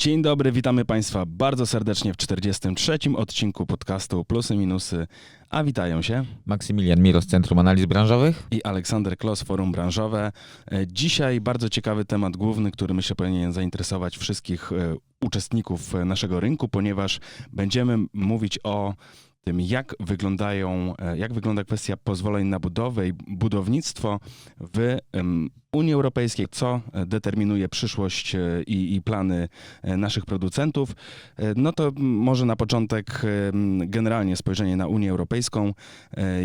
Dzień dobry, witamy Państwa bardzo serdecznie w 43. odcinku podcastu Plusy Minusy, a witają się Maksymilian Miro z Centrum Analiz Branżowych. i Aleksander Klos, Forum Branżowe. E, Dzisiaj bardzo ciekawy temat główny, który myślę powinien zainteresować wszystkich e, uczestników e, naszego rynku, ponieważ będziemy mówić o tym, jak wyglądają, e, jak wygląda kwestia pozwoleń na budowę i budownictwo w Unii Europejskiej, co e, determinuje przyszłość e, i, i plany naszych producentów. No to może na początek generalnie spojrzenie na Unię Europejską.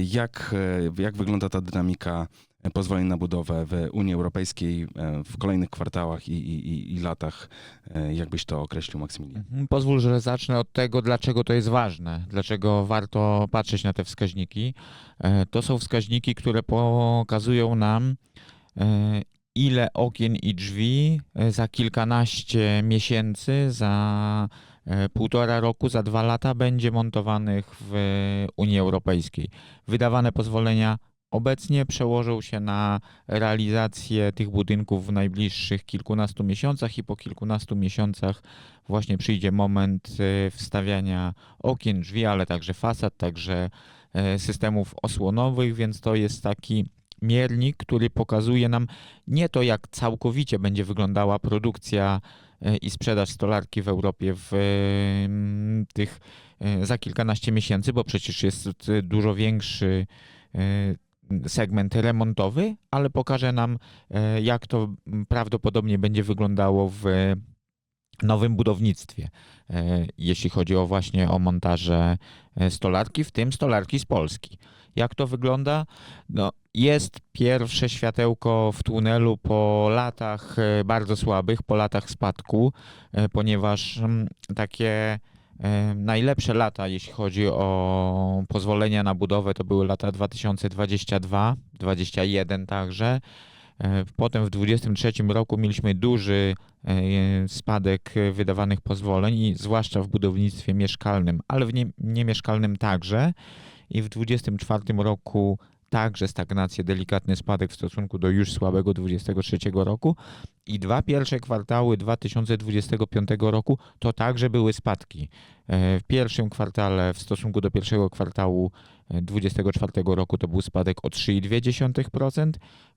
Jak, jak wygląda ta dynamika pozwoleń na budowę w Unii Europejskiej e, w kolejnych kwartałach i, i, i- latach? E, Jak byś to określił, Maksymilian? Mhm, Pozwól, że zacznę od tego, dlaczego to jest ważne, dlaczego warto patrzeć na te wskaźniki. E, To są wskaźniki, które pokazują nam, ile okien i drzwi za kilkanaście miesięcy, za półtora roku, za dwa lata będzie montowanych w Unii Europejskiej. Wydawane pozwolenia obecnie przełożą się na realizację tych budynków w najbliższych kilkunastu miesiącach i po kilkunastu miesiącach właśnie przyjdzie moment e, wstawiania okien, drzwi, ale także fasad, także e, systemów osłonowych, więc to jest taki miernik, który pokazuje nam nie to, jak całkowicie będzie wyglądała produkcja e, i sprzedaż stolarki w Europie w tych za kilkanaście miesięcy, bo przecież jest dużo większy segment remontowy, ale pokaże nam, e, jak to prawdopodobnie będzie wyglądało w nowym budownictwie, e, jeśli chodzi o właśnie o montaże e, stolarki, w tym stolarki z Polski. Jak to wygląda? No, jest pierwsze światełko w tunelu po latach bardzo słabych, po latach spadku, ponieważ mm, takie najlepsze lata, jeśli chodzi o pozwolenia na budowę, to były lata 2022, 2021 także. E, Potem w 2023 roku mieliśmy duży e, spadek e, wydawanych pozwoleń, zwłaszcza w budownictwie mieszkalnym, ale w nie, niemieszkalnym także. I w 2024 roku także stagnację, delikatny spadek w stosunku do już słabego 2023 roku. I dwa pierwsze kwartały 2025 roku to także były spadki. E, W pierwszym kwartale w stosunku do pierwszego kwartału 2024 roku to był spadek o 3,2%,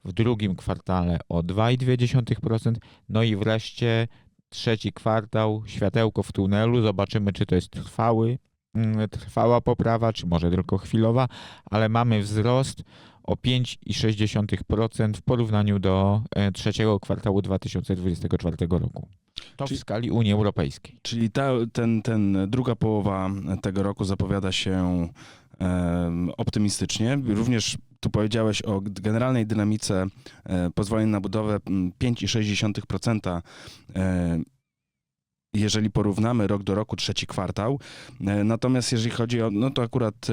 w drugim kwartale o 2,2%, no i wreszcie trzeci kwartał, światełko w tunelu, zobaczymy czy to jest trwały, trwała poprawa, czy może tylko chwilowa, ale mamy wzrost o 5,6% w porównaniu do e, trzeciego kwartału 2024 roku. To w Czyli- skali Unii Europejskiej. Czyli ta, ten, ten druga połowa tego roku zapowiada się em, optymistycznie. Również tu powiedziałeś o generalnej dynamice e, pozwoleń na budowę m, 5,6%. E, jeżeli porównamy rok do roku, trzeci kwartał. E, Natomiast jeżeli chodzi o, no to akurat e,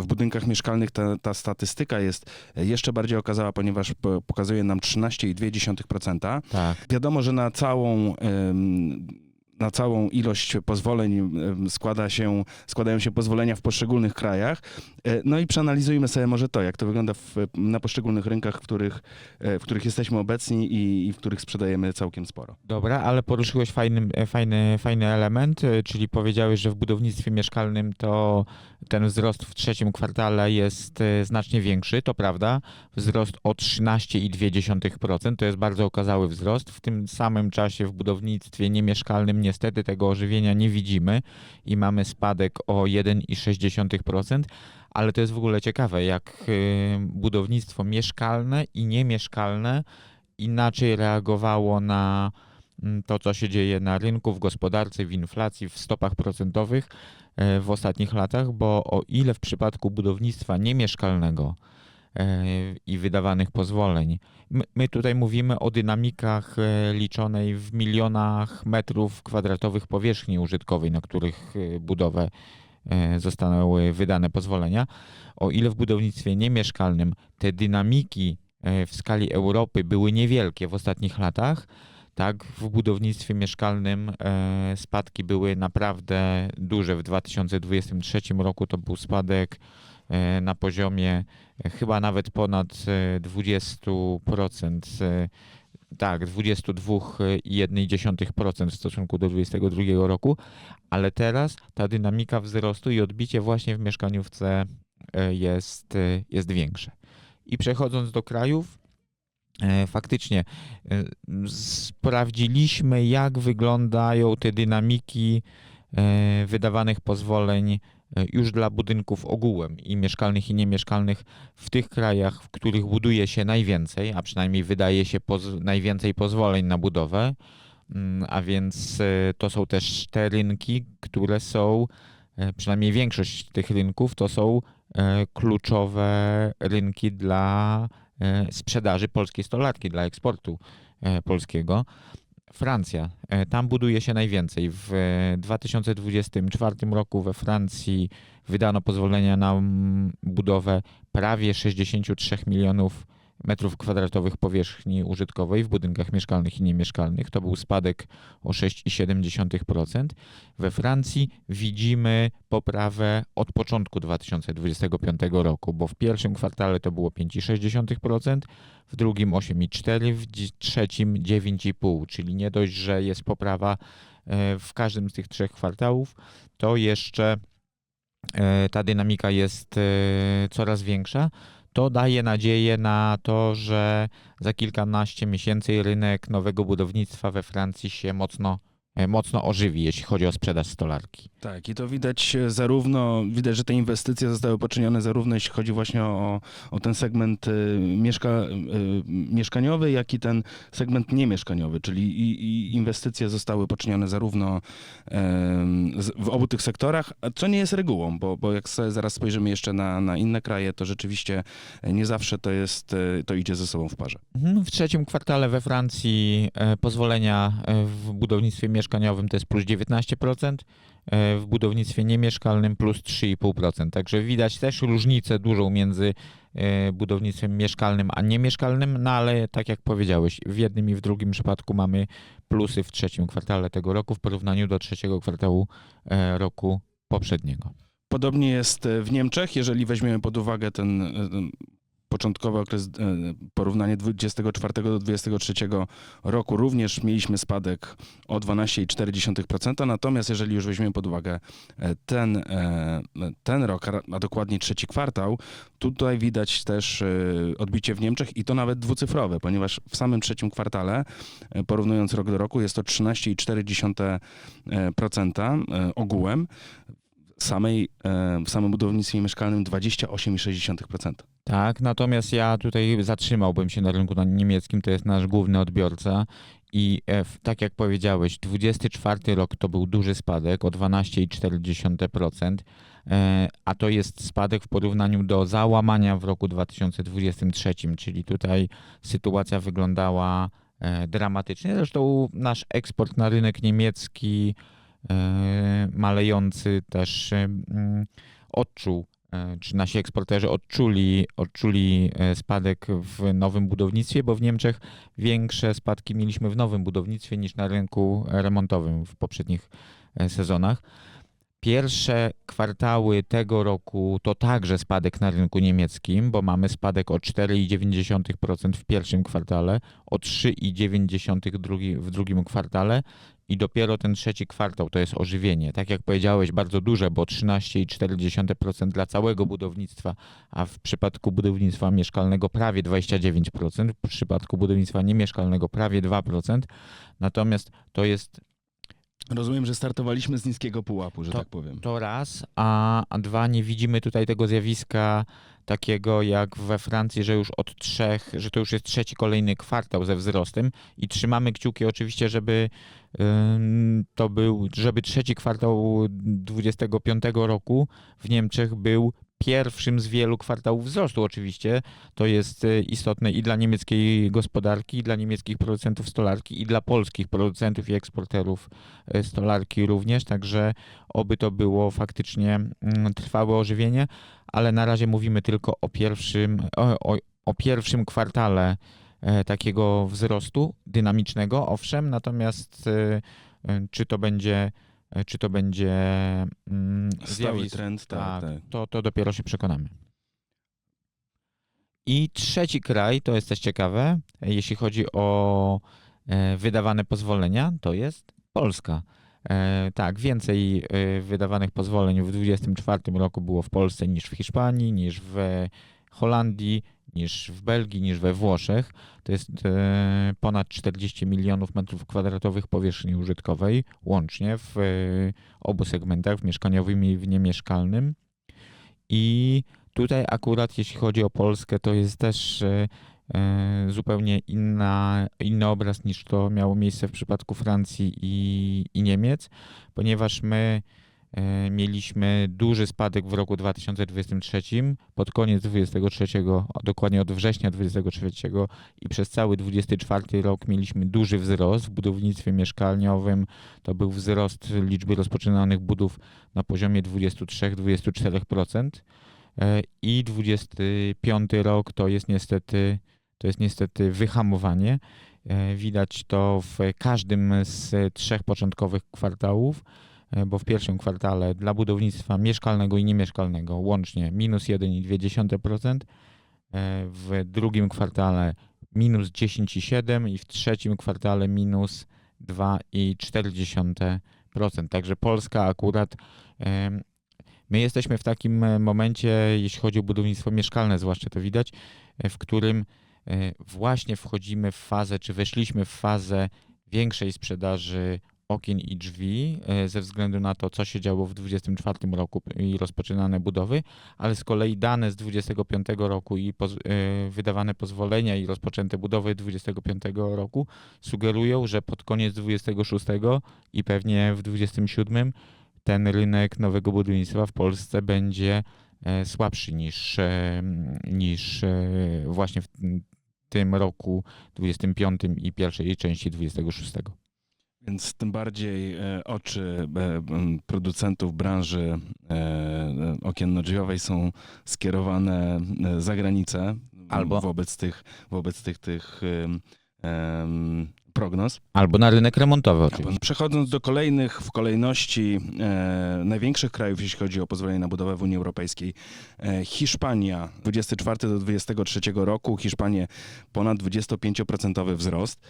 w budynkach mieszkalnych ta, ta statystyka jest jeszcze bardziej okazała, ponieważ po- pokazuje nam 13,2%. Tak. Wiadomo, że na całą, na całą ilość pozwoleń składa się, składają się pozwolenia w poszczególnych krajach. E, No i przeanalizujmy sobie może to, jak to wygląda w, na poszczególnych rynkach, w których, e, w których jesteśmy obecni i, i w których sprzedajemy całkiem sporo. Dobra, ale poruszyłeś fajny, e, fajny, fajny element, czyli powiedziałeś, że w budownictwie mieszkalnym to ten wzrost w trzecim kwartale jest e, znacznie większy, to prawda. Wzrost o 13,2%, to jest bardzo okazały wzrost. W tym samym czasie w budownictwie niemieszkalnym niestety tego ożywienia nie widzimy i mamy spadek o 1,6%. Ale to jest w ogóle ciekawe, jak e, budownictwo mieszkalne i niemieszkalne inaczej reagowało na mm, to, co się dzieje na rynku, w gospodarce, w inflacji, w stopach procentowych w ostatnich latach, bo o ile w przypadku budownictwa niemieszkalnego e, i wydawanych pozwoleń, my, tutaj mówimy o dynamikach e, liczonej w milionach metrów kwadratowych powierzchni użytkowej, na których e, budowę e, zostały wydane pozwolenia, o ile w budownictwie niemieszkalnym te dynamiki e, w skali Europy były niewielkie w ostatnich latach, tak w budownictwie mieszkalnym e, spadki były naprawdę duże. W 2023 roku to był spadek e, na poziomie e, chyba nawet ponad e, 20%. e, tak, 22,1% w stosunku do 2022 roku, ale teraz ta dynamika wzrostu i odbicie właśnie w mieszkaniówce jest, jest większe. I przechodząc do krajów, faktycznie e, sprawdziliśmy, jak wyglądają te dynamiki e, wydawanych pozwoleń e, już dla budynków ogółem i mieszkalnych i niemieszkalnych w tych krajach, w których buduje się najwięcej, a przynajmniej wydaje się poz- najwięcej pozwoleń na budowę, Mm, a więc e, to są też te rynki, które są, e, przynajmniej większość tych rynków, to są e, kluczowe rynki dla e, sprzedaży polskiej stolarki, dla eksportu e, polskiego. Francja, e, tam buduje się najwięcej. W e, 2024 roku we Francji wydano pozwolenia na budowę prawie 63 milionów metrów kwadratowych powierzchni użytkowej w budynkach mieszkalnych i niemieszkalnych. To był spadek o 6,7%. We Francji widzimy poprawę od początku 2025 roku, bo w pierwszym kwartale to było 5,6%, w drugim 8,4%, w trzecim 9,5%, czyli nie dość, że jest poprawa e, w każdym z tych trzech kwartałów, to jeszcze e, ta dynamika jest e, coraz większa. To daje nadzieję na to, że za kilkanaście miesięcy rynek nowego budownictwa we Francji się mocno, mocno ożywi, jeśli chodzi o sprzedaż stolarki. Tak, i to widać e, zarówno, widać, że te inwestycje zostały poczynione zarówno jeśli chodzi właśnie o, o ten segment y, mieszka, mieszkaniowy, jak i ten segment niemieszkaniowy, czyli i, i inwestycje zostały poczynione zarówno w obu tych sektorach, co nie jest regułą, bo, bo jak zaraz spojrzymy jeszcze na, na inne kraje, to rzeczywiście nie zawsze to jest, to idzie ze sobą w parze. Mhm, W trzecim kwartale we Francji e, pozwolenia e, w budownictwie mieszkaniowym to jest plus 19%, e, w budownictwie niemieszkalnym plus 3,5%. Także widać też różnicę dużą między e, budownictwem mieszkalnym a niemieszkalnym, no ale tak jak powiedziałeś, w jednym i w drugim przypadku mamy plusy w trzecim kwartale tego roku w porównaniu do trzeciego kwartału e, roku poprzedniego. Podobnie jest w Niemczech, jeżeli weźmiemy pod uwagę ten początkowy okres, e, porównanie 24 do 23 roku, również mieliśmy spadek o 12,4%, natomiast jeżeli już weźmiemy pod uwagę e, ten, e, ten rok, a dokładnie trzeci kwartał, tutaj widać też odbicie w Niemczech i to nawet dwucyfrowe, ponieważ w samym trzecim kwartale, porównując rok do roku, jest to 13,4% e, ogółem samej, e, w samym budownictwie mieszkalnym 28,6%. Tak, natomiast ja tutaj zatrzymałbym się na rynku niemieckim, to jest nasz główny odbiorca i e, tak jak powiedziałeś, 24 rok to był duży spadek o 12,4%, e, a to jest spadek w porównaniu do załamania w roku 2023, czyli tutaj sytuacja wyglądała dramatycznie. Zresztą nasz eksport na rynek niemiecki malejący też e, mm, odczuł e, czy nasi eksporterzy odczuli, odczuli e, spadek w nowym budownictwie, bo w Niemczech większe spadki mieliśmy w nowym budownictwie niż na rynku remontowym w poprzednich e, sezonach. Pierwsze kwartały tego roku to także spadek na rynku niemieckim, bo mamy spadek o 4,9% w pierwszym kwartale, o 3,9% drugi- w drugim kwartale i dopiero ten trzeci kwartał to jest ożywienie. Tak jak powiedziałeś, bardzo duże, bo 13,4% dla całego budownictwa, a w przypadku budownictwa mieszkalnego prawie 29%, w przypadku budownictwa niemieszkalnego prawie 2%. Natomiast to jest Rozumiem, że startowaliśmy z niskiego pułapu, że To- tak powiem. to raz, a, a dwa, nie widzimy tutaj tego zjawiska takiego jak we Francji, że już od trzech, że to już jest trzeci kolejny kwartał ze wzrostem i trzymamy kciuki oczywiście, żeby to był, żeby trzeci kwartał 25 roku w Niemczech był pierwszym z wielu kwartałów wzrostu oczywiście. To jest y, istotne i dla niemieckiej gospodarki, i dla niemieckich producentów stolarki, i dla polskich producentów i eksporterów y, stolarki również, także oby to było faktycznie mm, trwałe ożywienie, ale na razie mówimy tylko o pierwszym, o, o, o pierwszym kwartale takiego wzrostu dynamicznego, owszem, natomiast e, e, czy to będzie e, czy to będzie mm, zjawisko, trend, tak, tak, tak. To, to dopiero się przekonamy. I trzeci kraj, to jest też ciekawe, jeśli chodzi o e, wydawane pozwolenia, to jest Polska. E, tak, więcej e, wydawanych pozwoleń w 2024 roku było w Polsce niż w Hiszpanii, niż w Holandii, niż w Belgii, niż we Włoszech. To jest e, ponad 40 milionów metrów kwadratowych powierzchni użytkowej łącznie w e, obu segmentach, w mieszkaniowym i w niemieszkalnym. I tutaj akurat jeśli chodzi o Polskę, to jest też e, zupełnie inna, inny obraz niż to miało miejsce w przypadku Francji i, i Niemiec, ponieważ my mieliśmy duży spadek w roku 2023, pod koniec 2023, dokładnie od września 2023 i przez cały 2024 rok mieliśmy duży wzrost w budownictwie mieszkaniowym. To był wzrost liczby rozpoczynanych budów na poziomie 23-24%. E, I 25 rok to jest niestety, to jest niestety wyhamowanie. E, Widać to w każdym z trzech początkowych kwartałów, e, bo w pierwszym kwartale dla budownictwa mieszkalnego i niemieszkalnego łącznie minus 1,2%, e, w drugim kwartale minus 10,7% i w trzecim kwartale minus 2,4%. Także Polska akurat em, My jesteśmy w takim e, momencie, jeśli chodzi o budownictwo mieszkalne, zwłaszcza to widać, e, w którym e, właśnie wchodzimy w fazę, czy weszliśmy w fazę większej sprzedaży okien i drzwi e, ze względu na to, co się działo w 2024 roku i rozpoczynane budowy, ale z kolei dane z 2025 roku i poz, e, wydawane pozwolenia i rozpoczęte budowy 2025 roku sugerują, że pod koniec 2026 i pewnie w 2027 ten rynek nowego budownictwa w Polsce będzie e, słabszy niż, niż właśnie w tym roku 25 i pierwszej części 26. Więc tym bardziej e, oczy e, producentów branży e, okienno-drzwiowej są skierowane za granicę Albo- wobec tych, wobec tych, tych em, prognoz. Albo na rynek remontowy oczywiście. Przechodząc do kolejnych w kolejności e, największych krajów, jeśli chodzi o pozwolenie na budowę w Unii Europejskiej. E, Hiszpania 24 do 23 roku, Hiszpanie ponad 25% wzrost.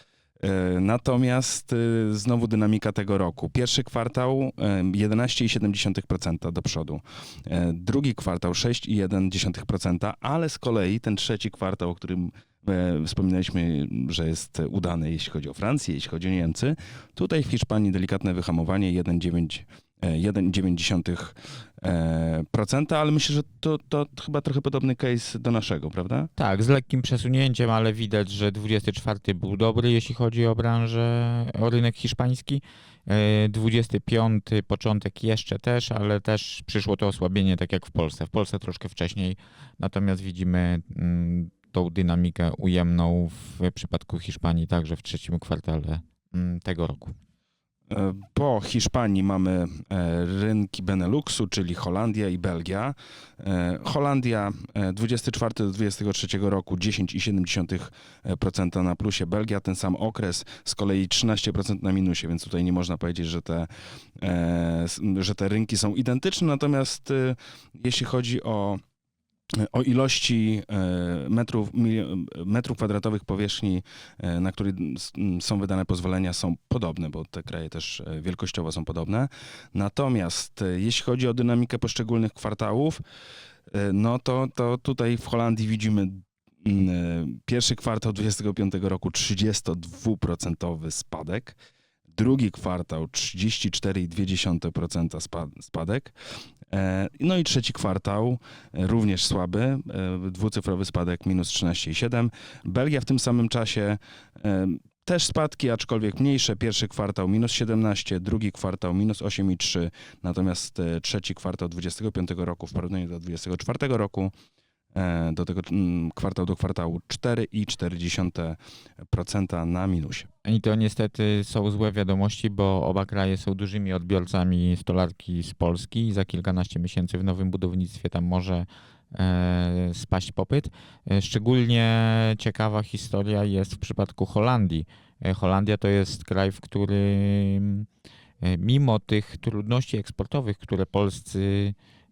E, Natomiast e, znowu dynamika tego roku. Pierwszy kwartał e, 11,7% do przodu. E, Drugi kwartał 6,1%, ale z kolei ten trzeci kwartał, o którym e, wspominaliśmy, że jest udany, jeśli chodzi o Francję, jeśli chodzi o Niemcy. Tutaj w Hiszpanii delikatne wyhamowanie 1,9%, e, 1,9%, ale myślę, że to, to chyba trochę podobny case do naszego, prawda? Tak, z lekkim przesunięciem, ale widać, że 24 był dobry, jeśli chodzi o branżę, o rynek hiszpański. E, 25 początek jeszcze też, ale też przyszło to osłabienie, tak jak w Polsce. W Polsce troszkę wcześniej, natomiast widzimy mm, tą dynamikę ujemną w przypadku Hiszpanii także w trzecim kwartale mm, tego roku. E, Po Hiszpanii mamy e, rynki Beneluxu, czyli Holandia i Belgia. E, Holandia e, 24 do 23 roku 10,7% na plusie. Belgia ten sam okres, z kolei 13% na minusie, więc tutaj nie można powiedzieć, że te, że te rynki są identyczne. Natomiast jeśli chodzi o o ilości e, metrów, metrów kwadratowych powierzchni, e, na której są wydane pozwolenia, są podobne, bo te kraje też e, wielkościowo są podobne. Natomiast jeśli chodzi o dynamikę poszczególnych kwartałów, no to, to tutaj w Holandii widzimy pierwszy kwartał 2025 roku 32% spadek. Drugi kwartał 34,2% spa- spadek. E, No i trzeci kwartał e, również słaby, e, dwucyfrowy spadek minus 13,7. Belgia w tym samym czasie też spadki, aczkolwiek mniejsze. Pierwszy kwartał minus 17, drugi kwartał minus 8,3, natomiast trzeci kwartał 25 roku w porównaniu do 24 roku do tego mm, kwartał do kwartału 4,4% na minusie. I to niestety są złe wiadomości, bo oba kraje są dużymi odbiorcami stolarki z Polski i za kilkanaście miesięcy w nowym budownictwie tam może e, spaść popyt. E, szczególnie ciekawa historia jest w przypadku Holandii. E, Holandia to jest kraj, w którym e, mimo tych trudności eksportowych, które polscy e,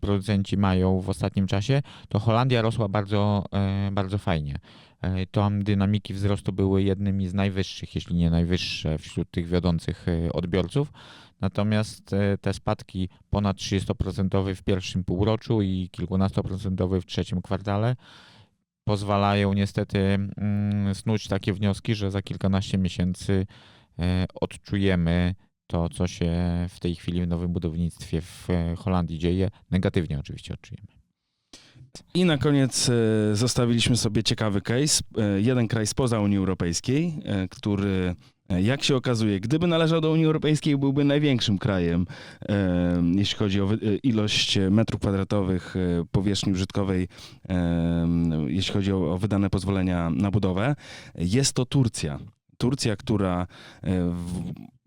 producenci mają w ostatnim czasie, to Holandia rosła bardzo, e, bardzo fajnie. E, Tam dynamiki wzrostu były jednymi z najwyższych, jeśli nie najwyższe wśród tych wiodących e, odbiorców. Natomiast te spadki ponad 30% w pierwszym półroczu i kilkunastoprocentowy w trzecim kwartale pozwalają niestety mm, snuć takie wnioski, że za kilkanaście miesięcy odczujemy to, co się w tej chwili w nowym budownictwie w e, Holandii dzieje. Negatywnie oczywiście odczujemy. I na koniec e, zostawiliśmy sobie ciekawy case. E, jeden kraj spoza Unii Europejskiej, który, jak się okazuje, gdyby należał do Unii Europejskiej, byłby największym krajem, jeśli chodzi o ilość metrów kwadratowych powierzchni użytkowej, jeśli chodzi o, wydane pozwolenia na budowę. Jest to Turcja. Turcja, która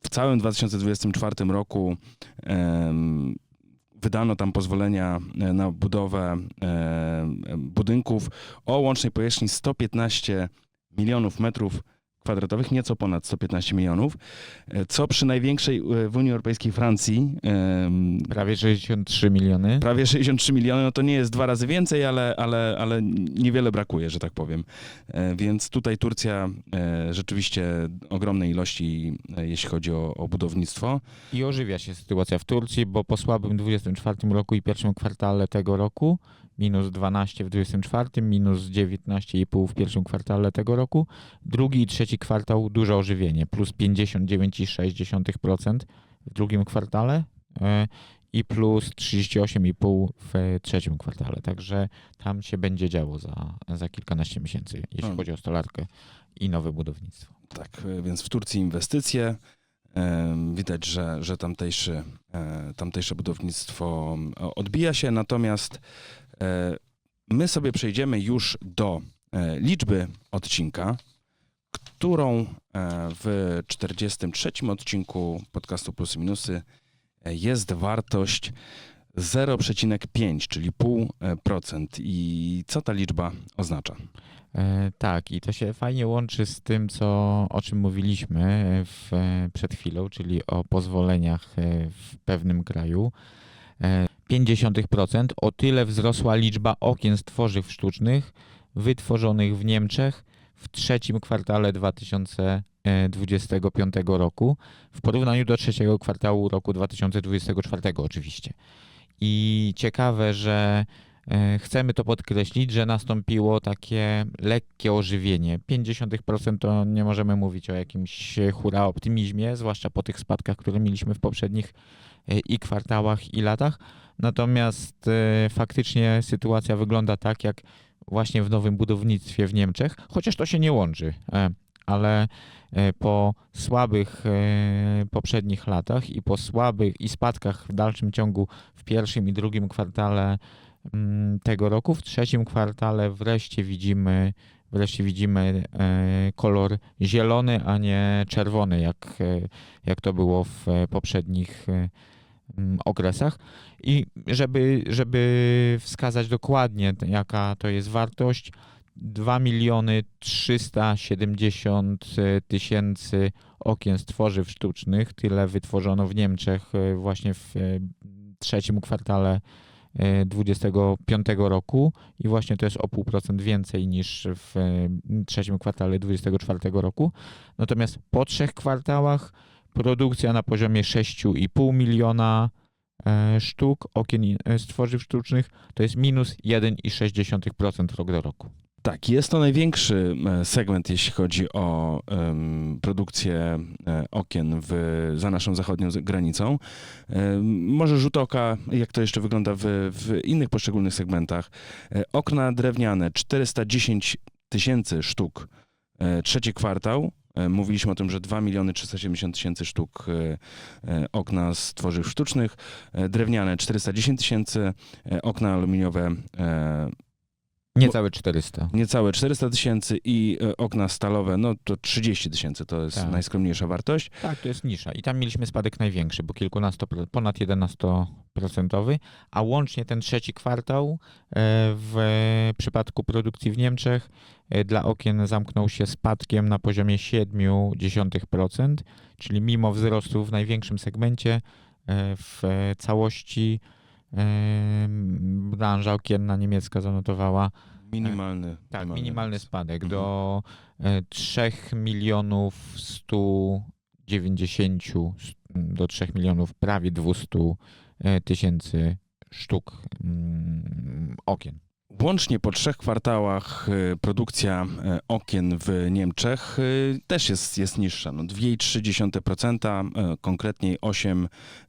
w, całym 2024 roku wydano tam pozwolenia e, na budowę e, budynków o łącznej powierzchni 115 milionów metrów kwadratowych, nieco ponad 115 milionów, e, co przy największej e, w Unii Europejskiej Francji, Prawie 63 miliony. prawie 63 miliony, no to nie jest dwa razy więcej, ale, ale, ale niewiele brakuje, że tak powiem. E, Więc tutaj Turcja rzeczywiście ogromnej ilości, jeśli chodzi o, o budownictwo. I ożywia się sytuacja w Turcji, bo po słabym 24 roku i pierwszym kwartale tego roku, minus 12 w 24, minus 19,5 w pierwszym kwartale tego roku, drugi i trzeci kwartał duże ożywienie, plus 59,6% w drugim kwartale e, i plus 38,5 w trzecim kwartale. Także tam się będzie działo za, za kilkanaście miesięcy, jeśli Hmm. chodzi o stolarkę i nowe budownictwo. Tak, e, więc w Turcji inwestycje. Em, Widać, że, że tamtejszy, e, tamtejsze budownictwo e, odbija się, natomiast e, my sobie przejdziemy już do e, liczby odcinka, którą e, w 43 odcinku podcastu Plusy Minusy e, jest wartość 0,5, czyli 0,5%. I co ta liczba oznacza? E, tak, i to się fajnie łączy z tym, co, o czym mówiliśmy w, e, przed chwilą, czyli o pozwoleniach e, w pewnym kraju. E, 0,5% o tyle wzrosła liczba okien z tworzyw sztucznych wytworzonych w Niemczech w trzecim kwartale 2025 roku w porównaniu do trzeciego kwartału roku 2024 oczywiście. I ciekawe, że Chcemy to podkreślić, że nastąpiło takie lekkie ożywienie. 0,5% to nie możemy mówić o jakimś hura optymizmie, zwłaszcza po tych spadkach, które mieliśmy w poprzednich e, i kwartałach, i latach. Natomiast e, faktycznie sytuacja wygląda tak, jak właśnie w nowym budownictwie w Niemczech, chociaż to się nie łączy, e, ale e, po słabych e, poprzednich latach i po słabych i spadkach w dalszym ciągu w pierwszym i drugim kwartale tego roku. W trzecim kwartale wreszcie widzimy, wreszcie widzimy e, kolor zielony, a nie czerwony, jak, e, jak to było w e, poprzednich mm, okresach. I żeby, żeby wskazać dokładnie, jaka to jest wartość, 2 miliony 370 tysięcy okien z tworzyw sztucznych, tyle wytworzono w Niemczech właśnie w trzecim kwartale 25 roku i właśnie to jest o pół procent więcej niż w e, trzecim kwartale 24 roku. Natomiast po trzech kwartałach produkcja na poziomie 6,5 miliona e, sztuk okien e, z tworzyw sztucznych to jest minus 1,6% rok do roku. Tak, jest to największy e, segment, jeśli chodzi o em, produkcję e, okien w, za naszą zachodnią granicą. Em, może rzut oka, jak to jeszcze wygląda w, w innych poszczególnych segmentach. E, okna drewniane 410 tysięcy sztuk, trzeci kwartał. Mówiliśmy o tym, że 2 miliony 370 tysięcy sztuk okna z tworzyw sztucznych, drewniane 410 tysięcy, okna aluminiowe Niecałe 400. niecałe 400 tysięcy i e, okna stalowe, no to 30 tysięcy to jest Tak. najskromniejsza wartość. Tak, to jest nisza. I tam mieliśmy spadek największy, bo kilkunasto, ponad 11%, a łącznie ten trzeci kwartał e, w przypadku produkcji w Niemczech e, dla okien zamknął się spadkiem na poziomie 0,7%, czyli mimo wzrostu w największym segmencie e, w całości branża okienna niemiecka zanotowała Minimalny. tak, minimalny minimalny spadek Mhm. do e, 3 milionów 190 do 3 milionów prawie 200 e, tysięcy sztuk mm, okien. Łącznie po trzech kwartałach y, produkcja y, okien w Niemczech y, też jest, jest niższa. No 2,3%, y, konkretniej 8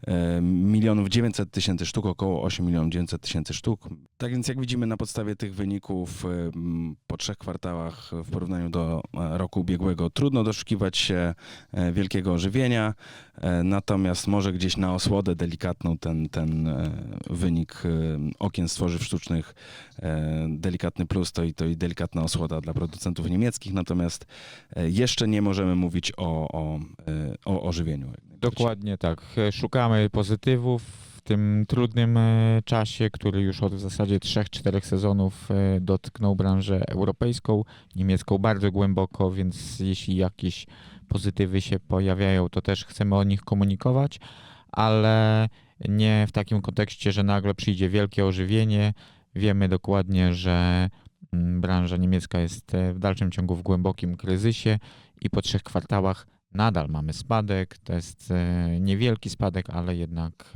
y, milionów 900 tysięcy sztuk, około 8 milionów 900 tysięcy sztuk. Tak więc jak widzimy na podstawie tych wyników po trzech kwartałach w porównaniu do roku ubiegłego trudno doszukiwać się wielkiego ożywienia, natomiast może gdzieś na osłodę delikatną ten, ten e, wynik y, okien z tworzyw sztucznych e, delikatny plus to i, to i delikatna osłoda dla producentów niemieckich, natomiast e, jeszcze nie możemy mówić o, o, e, o ożywieniu. Dokładnie tak. E, Szukamy pozytywów tym trudnym e, czasie, który już od w zasadzie 3-4 sezonów e, dotknął branżę europejską, niemiecką bardzo głęboko, więc jeśli jakieś pozytywy się pojawiają, to też chcemy o nich komunikować, ale nie w takim kontekście, że nagle przyjdzie wielkie ożywienie. Wiemy dokładnie, że mm, branża niemiecka jest e, w dalszym ciągu w głębokim kryzysie i po trzech kwartałach nadal mamy spadek. To jest niewielki spadek, ale jednak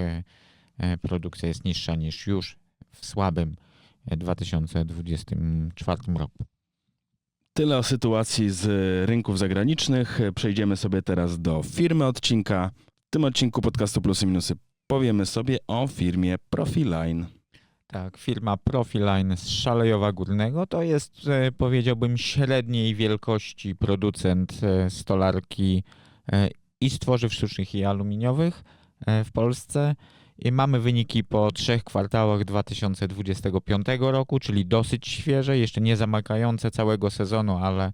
produkcja jest niższa niż już w słabym e, 2024 roku. Tyle o sytuacji z rynków zagranicznych. Przejdziemy sobie teraz do firmy odcinka. W tym odcinku podcastu Plusy Minusy powiemy sobie o firmie Profiline. Tak, firma Profiline z Szalejowa Górnego to jest, e, powiedziałbym, średniej wielkości producent e, stolarki e, i z tworzyw sztucznych i aluminiowych e, w Polsce. Mamy wyniki po trzech kwartałach 2025 roku, czyli dosyć świeże, jeszcze nie zamykające całego sezonu, ale,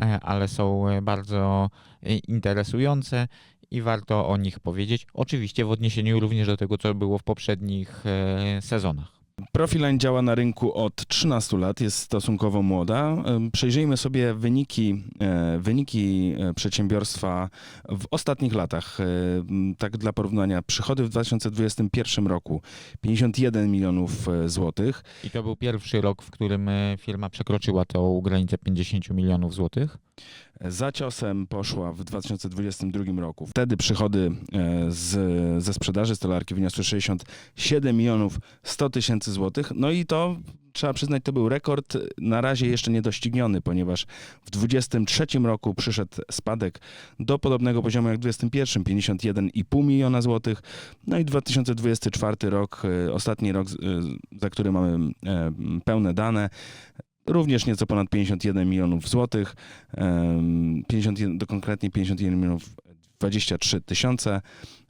e, ale są e, bardzo e, interesujące i warto o nich powiedzieć. Oczywiście w odniesieniu również do tego, co było w poprzednich sezonach. Profiline działa na rynku od 13 lat, jest stosunkowo młoda. Przejrzyjmy sobie wyniki, e, wyniki e, przedsiębiorstwa w ostatnich latach. E, Tak dla porównania, przychody w 2021 roku 51 milionów złotych. I to był pierwszy rok, w którym firma przekroczyła tą granicę 50 milionów złotych. Za ciosem poszła w 2022 roku. Wtedy przychody e, z, ze sprzedaży stolarki wyniosły 67 milionów 100 tysięcy złotych. No i to trzeba przyznać, to był rekord na razie jeszcze niedościgniony, ponieważ w 2023 roku przyszedł spadek do podobnego poziomu jak w 2021, 51,5 miliona złotych. No i 2024 rok, e, ostatni rok, e, za który mamy e, pełne dane, również nieco ponad 51 milionów złotych. Em, 51, do konkretnie 51 milionów 23 tysiące,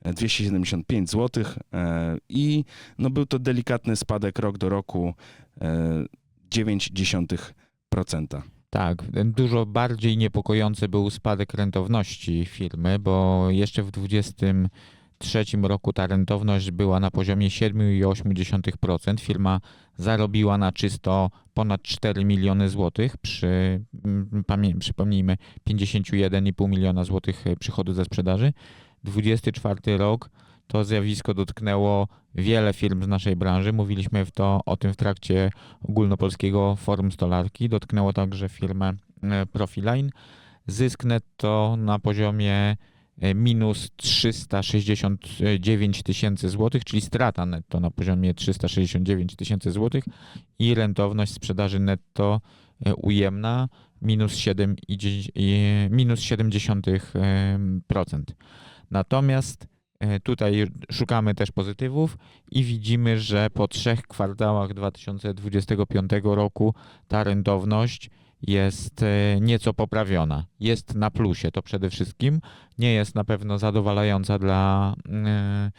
e, 275 złotych e, i no był to delikatny spadek rok do roku e, 0,9%. Tak, dużo bardziej niepokojący był spadek rentowności firmy, bo jeszcze w 2023 roku ta rentowność była na poziomie 7,8%. Firma zarobiła na czysto ponad 4 miliony złotych przy, mm, przypomnijmy, 51,5 miliona złotych e, przychodu ze sprzedaży. 24 rok to zjawisko dotknęło wiele firm z naszej branży. Mówiliśmy w to, o tym w trakcie ogólnopolskiego forum stolarki. Dotknęło także firmę e, Profiline. Zysk netto na poziomie minus 369 tysięcy złotych, czyli strata netto na poziomie 369 tysięcy złotych i rentowność sprzedaży netto e, ujemna minus 7 i dzie- i minus 0,7%. Natomiast e, tutaj szukamy też pozytywów i widzimy, że po trzech kwartałach 2025 roku ta rentowność jest e, nieco poprawiona. Jest na plusie, to przede wszystkim. Nie jest na pewno zadowalająca dla e,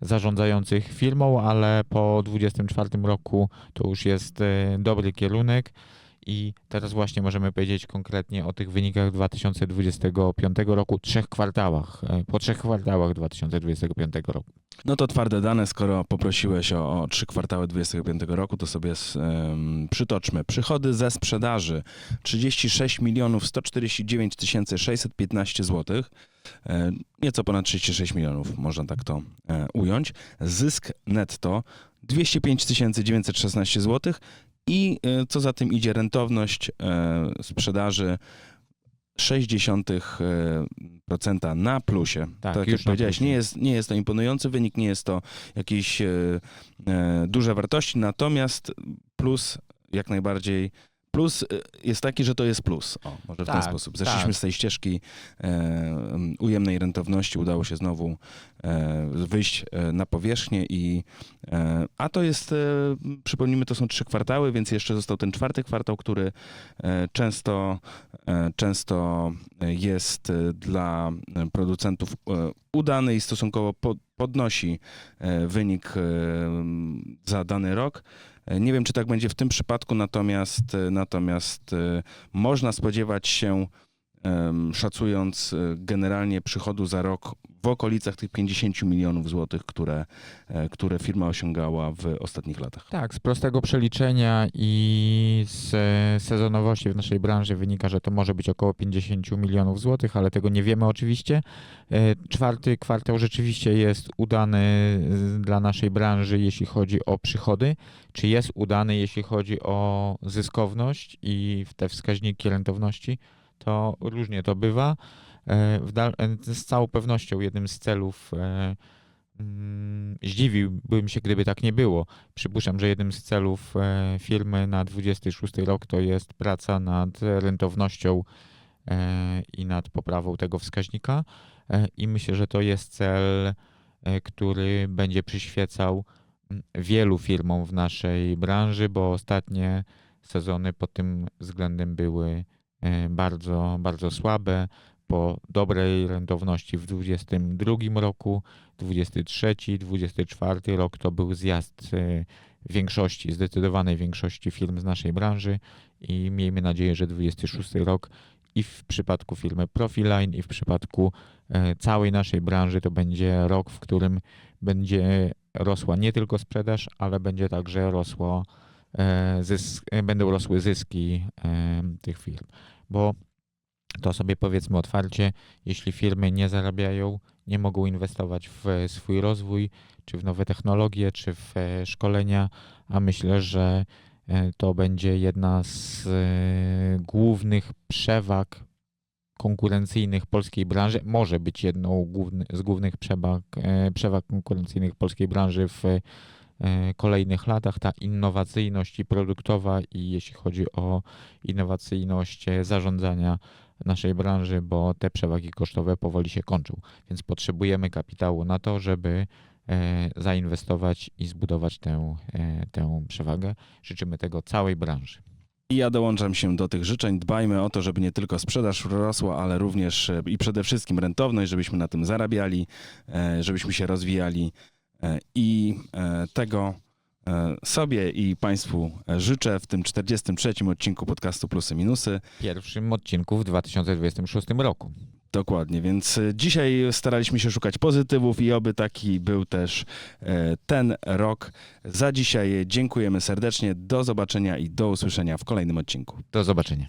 zarządzających firmą, ale po 2024 roku to już jest e, dobry kierunek. I teraz właśnie możemy powiedzieć konkretnie o tych wynikach 2025 roku, trzech kwartałach, e, po trzech kwartałach 2025 roku. No to twarde dane, skoro poprosiłeś o, o trzy kwartały 2025 roku, to sobie przytoczmy. Przychody ze sprzedaży 36 milionów 149 tysięcy 615 złotych. E, nieco ponad 36 milionów, można tak to e, ująć. Zysk netto 205 916 zł i e, co za tym idzie rentowność e, sprzedaży 0,6% na plusie. Tak, tak już jak powiedziałeś, nie jest, nie jest to imponujący wynik, nie jest to jakieś e, e, duże wartości, natomiast plus jak najbardziej Plus e, jest taki, że to jest plus. O, może w ten Tak, sposób. Zeszliśmy tak. z tej ścieżki e, ujemnej rentowności, udało się znowu e, wyjść e, na powierzchnię i e, a to jest, e, przypomnijmy, to są trzy kwartały, więc jeszcze został ten czwarty kwartał, który e, często, e, często jest e, dla producentów e, udany i stosunkowo po, podnosi e, wynik e, za dany rok. E, Nie wiem, czy tak będzie w tym przypadku, natomiast, e, natomiast e, można spodziewać się, szacując e, generalnie przychodu za rok w okolicach tych 50 milionów złotych, które, e, które firma osiągała w ostatnich latach. Tak, z prostego przeliczenia i z e, sezonowości w naszej branży wynika, że to może być około 50 milionów złotych, ale tego nie wiemy oczywiście. Czwarty kwartał rzeczywiście jest udany dla naszej branży, jeśli chodzi o przychody. Czy jest udany, jeśli chodzi o zyskowność i te wskaźniki rentowności? To różnie to bywa. E, e, z całą pewnością jednym z celów e, mm, zdziwiłbym się, gdyby tak nie było. Przypuszczam, że jednym z celów firmy na 26 rok to jest praca nad rentownością i nad poprawą tego wskaźnika. I myślę, że to jest cel, który będzie przyświecał mm, wielu firmom w naszej branży, bo ostatnie sezony pod tym względem były bardzo, bardzo słabe. Po dobrej rentowności w 2022 roku 23, 24 rok to był zjazd e, większości, zdecydowanej większości firm z naszej branży i miejmy nadzieję, że 26 rok i w przypadku firmy Profiline i w przypadku e, całej naszej branży to będzie rok, w którym będzie rosła nie tylko sprzedaż, ale będzie także rosło zysk, będą rosły zyski tych firm, bo to sobie powiedzmy otwarcie, jeśli firmy nie zarabiają, nie mogą inwestować w swój rozwój, czy w nowe technologie, czy w e, szkolenia, a myślę, że e, to będzie jedna z e, głównych przewag konkurencyjnych polskiej branży, może być jedną z głównych przewag, e, przewag konkurencyjnych polskiej branży w e, kolejnych latach, ta innowacyjność i produktowa i jeśli chodzi o innowacyjność e, zarządzania naszej branży, bo te przewagi kosztowe powoli się kończą. Więc potrzebujemy kapitału na to, żeby e, zainwestować i zbudować tę, e, tę przewagę. Życzymy tego całej branży. I ja dołączam się do tych życzeń. Dbajmy o to, żeby nie tylko sprzedaż rosła, ale również e, i przede wszystkim rentowność, żebyśmy na tym zarabiali, e, żebyśmy się rozwijali e, i e, tego e, sobie i Państwu życzę w tym 43. odcinku podcastu Plusy Minusy. Pierwszym odcinku w 2026 roku. Dokładnie, więc e, dzisiaj staraliśmy się szukać pozytywów i oby taki był też e, ten rok. Za dzisiaj dziękujemy serdecznie. Do zobaczenia i do usłyszenia w kolejnym odcinku. Do zobaczenia.